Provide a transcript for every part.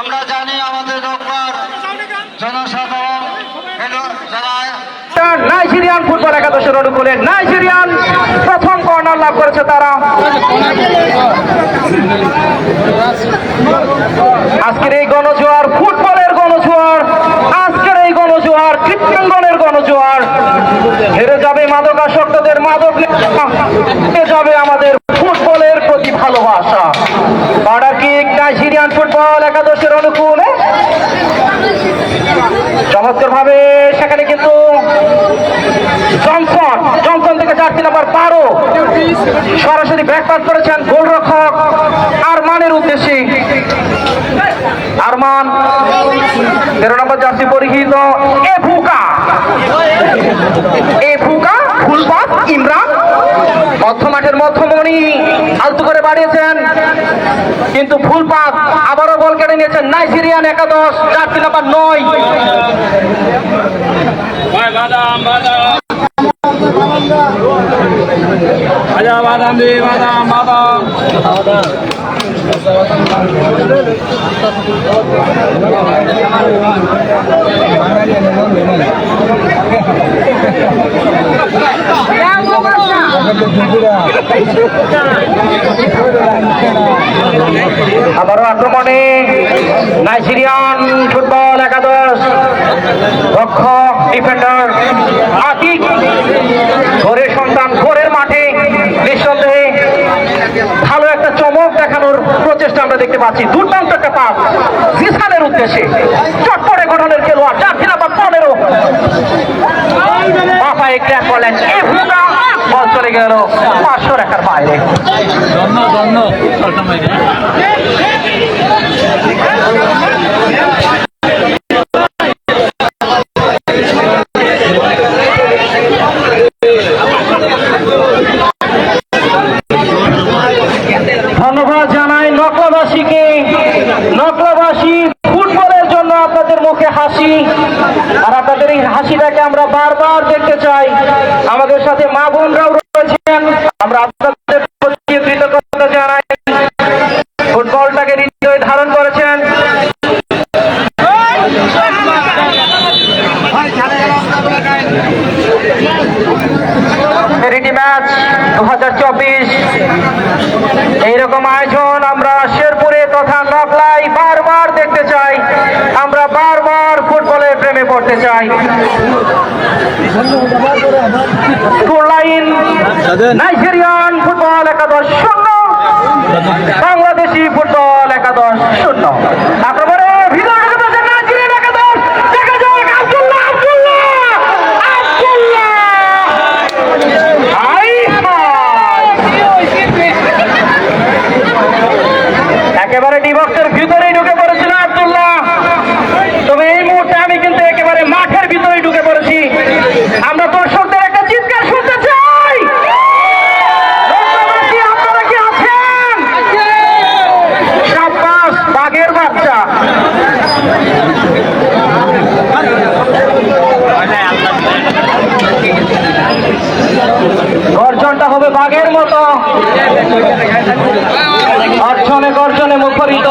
আমরা জানি আমাদের জনসাধারণ নাইজেরিয়ান ফুটবল একাদশের অনুকূলে নাইজেরিয়ান প্রথম কর্নার লাভ করেছে তারা। আজকের এই গণজোয়ার, ফুটবলের গণজোয়ার, আজকের এই গণজোয়ার কৃত্যাঙ্গনের গণজোয়ার। হেরে যাবে মাদকাসক্তদের মাদক যাবে আমাদের নাইজেরিয়ান ফুটবল একাদশের অনুকূলে। চমৎকার ভাবে সেখানে কিন্তু জনসন জনসন থেকে জার্সি নাম্বার বারো। সরাসরি ব্যাকপাস করেছেন গোলরক্ষক আরমানের উদ্দেশ্যে। আরমান, তেরো নম্বর জার্সি পরিহিত। এ ফুকা এ ফুকা ফুলপাত। মধ্য মাঠের মধ্যমণি আলতু করে বাড়িয়েছেন কিন্তু ফুলপাত আবারও বল কেড়ে নিয়েছেন নাইজেরিয়ান একাদশ জার্সি নাম্বার নয় বাদাম বাদাম আজা বাদাম দে বাদাম বাদাম আবারও আক্রমণে নাইজেরিয়ান ফুটবল একাদশ রক্ষক ডিফেন্ডার আতিক। ঘরের সন্তান ঘরের মাঠে নিঃসন্দেহে ভালো একটা চমক দেখানোর প্রচেষ্টা আমরা দেখতে পাচ্ছি। দুর্দান্ত একটা পাস জিসানের উদ্দেশ্যে। চটপটে গেল পাঁচশো রেখার বাইরে। ধন্যবাদ জানাই নকলাবাসীকে। নকলাবাসী জন্য আপনাদের মুখে হাসি। আর আপনাদের এই হাসিটাকে আমরা বারবার দেখতে চাই। আমাদের সাথে মা বোনরাও আপনাদের প্রতি কৃতজ্ঞতা জানাই। ফুটবলটাকে হৃদয়ে ধারণ করেছেন। ম্যাচ দু হাজার চব্বিশ। এইরকম আয়োজন আমরা শেরপুরে তথা নকলাই বারবার দেখতে চাই আমরা বারবার পড়তে চাই। নাইজেরিয়ান ফুটবল একাদশ শূন্য বাংলাদেশি ফুটবল একাদশ শূন্য। আক্রমণে ভিতরে একেবারে ডিবক্সের ভিতরেই ঢুকে মতো গর্জনে মুখরিত।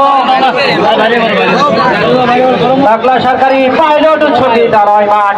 বাংলা সরকারি পাইলট ছুটি দাঁড়ায় মাঠ।